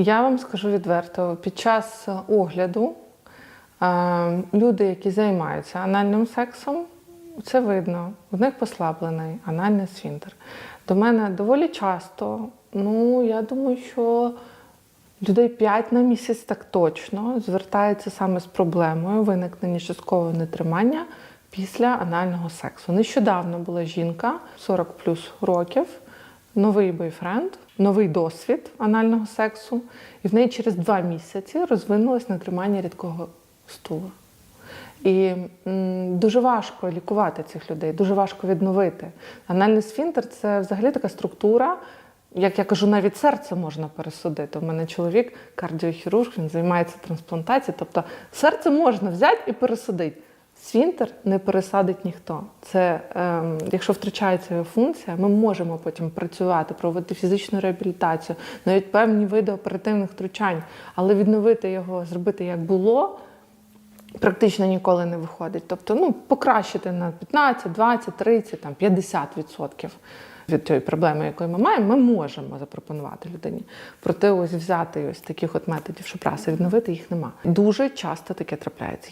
Я вам скажу відверто, під час огляду е, люди, які займаються анальним сексом, це видно, у них послаблений анальний сфінктер. До мене доволі часто, ну я думаю, що людей 5 на місяць так точно звертаються саме з проблемою виникнення часткового нетримання після анального сексу. Нещодавно була жінка 40 плюс років, новий бойфренд, новий досвід анального сексу, і в неї через два місяці розвинулось нетримання рідкого стула. І м, дуже важко лікувати цих людей, дуже важко відновити. Анальний сфінктер це взагалі така структура. Як я кажу, навіть серце можна пересудити. У мене чоловік кардіохірург, він займається трансплантацією. Тобто серце можна взяти і пересадити. Сфінктер не пересадить ніхто. Це ем, якщо втрачається його функція, ми можемо потім працювати, проводити фізичну реабілітацію, навіть певні види оперативних втручань, але відновити його, зробити як було, практично ніколи не виходить. Тобто, ну, покращити на 15, 20, 30, там, 50% від тієї проблеми, якої ми маємо, ми можемо запропонувати людині. Проте ось взяти ось таких от методів, щоб раз і відновити їх нема. Дуже часто таке трапляється.